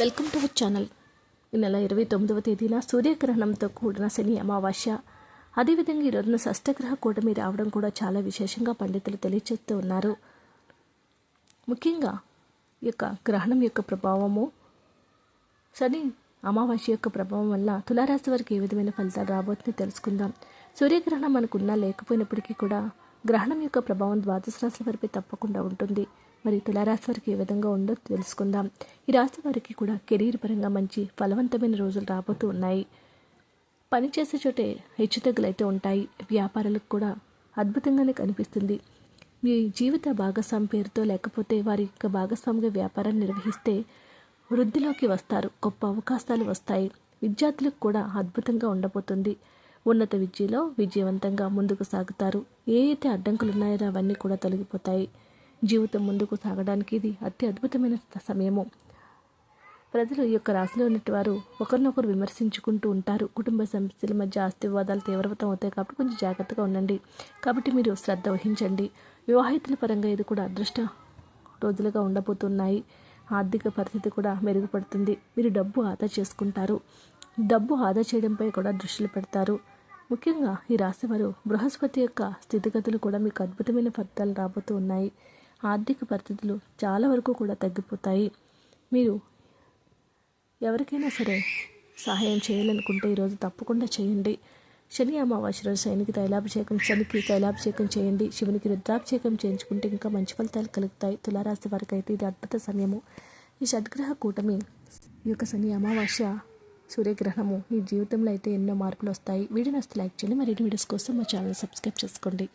Welcome to our channel. ఈ నెల ఇరవై తొమ్మిదవ తేదీన సూర్యగ్రహణంతో కూడిన శని అమావాస్య. అదేవిధంగా ఈ రోజున షష్టగ్రహ కూటమి రావడం కూడా చాలా విశేషంగా పండితులు తెలియచేస్తూ ఉన్నారు. ముఖ్యంగా ఈ యొక్క గ్రహణం యొక్క ప్రభావము శని అమావాస్య యొక్క ప్రభావం వల్ల తులారాశి వారికి ఏ విధమైన ఫలితాలు రాబోతుందో తెలుసుకుందాం. సూర్యగ్రహణం మనకున్నా లేకపోయినప్పటికీ కూడా గ్రహణం యొక్క ప్రభావం ద్వాదశ రాశుల వారిపై తప్పకుండా ఉంటుంది. మరి తులారాశి వారికి ఏ విధంగా ఉందో తెలుసుకుందాం. ఈ రాశి వారికి కూడా కెరీర్ పరంగా మంచి ఫలవంతమైన రోజులు రాబోతూ ఉన్నాయి. పనిచేసే చోటే హెచ్చుతగ్గులైతే అయితే ఉంటాయి. వ్యాపారాలకు కూడా అద్భుతంగానే కనిపిస్తుంది. మీ జీవిత భాగస్వామి పేరుతో లేకపోతే వారి యొక్క భాగస్వామిగా వ్యాపారాన్ని నిర్వహిస్తే వృద్ధిలోకి వస్తారు. గొప్ప అవకాశాలు వస్తాయి. విద్యార్థులకు కూడా అద్భుతంగా ఉండబోతుంది. ఉన్నత విద్యలో విజయవంతంగా ముందుకు సాగుతారు. ఏ అయితే అడ్డంకులు ఉన్నాయో అవన్నీ కూడా తొలగిపోతాయి. జీవితం ముందుకు సాగడానికి ఇది అతి అద్భుతమైన సమయము. ప్రజలు ఈ యొక్క రాశిలో ఉన్నట్టు ఒకరినొకరు విమర్శించుకుంటూ ఉంటారు. కుటుంబ సమస్యల మధ్య ఆస్తి వివాదాలు తీవ్రతం అవుతాయి కాబట్టి కొంచెం జాగ్రత్తగా ఉండండి. కాబట్టి మీరు శ్రద్ధ వహించండి. వివాహితుల పరంగా ఇది కూడా అదృష్ట రోజులుగా ఉండబోతున్నాయి. ఆర్థిక పరిస్థితి కూడా మెరుగుపడుతుంది. మీరు డబ్బు ఆదా చేసుకుంటారు. డబ్బు ఆదా చేయడంపై కూడా దృష్టిలు పెడతారు. ముఖ్యంగా ఈ రాశి వారు బృహస్పతి యొక్క స్థితిగతులు కూడా మీకు అద్భుతమైన ఫలితాలు రాబోతూ ఉన్నాయి ఆర్థిక పరిస్థితులు చాలా వరకు కూడా తగ్గిపోతాయి. మీరు ఎవరికైనా సరే సహాయం చేయాలనుకుంటే ఈరోజు తప్పకుండా చేయండి. శని అమావాస్య రోజు శనికి తైలాభిషేకం శనికి తైలాభిషేకం చేయండి. శివునికి రుద్రాభిషేకం చేయించుకుంటే ఇంకా మంచి ఫలితాలు కలుగుతాయి. తులారాశి వారికి అయితే ఇది అద్భుత సమయము. ఈ షడ్గ్రహ కూటమి ఈ యొక్క శని అమావాస్య సూర్యగ్రహణము మీ జీవితంలో అయితే ఎన్నో మార్పులు వస్తాయి. వీడియో నస్తే లైక్ చేయండి. మరిన్ని వీడియోస్ కోసం మా ఛానల్ సబ్స్క్రైబ్ చేసుకోండి.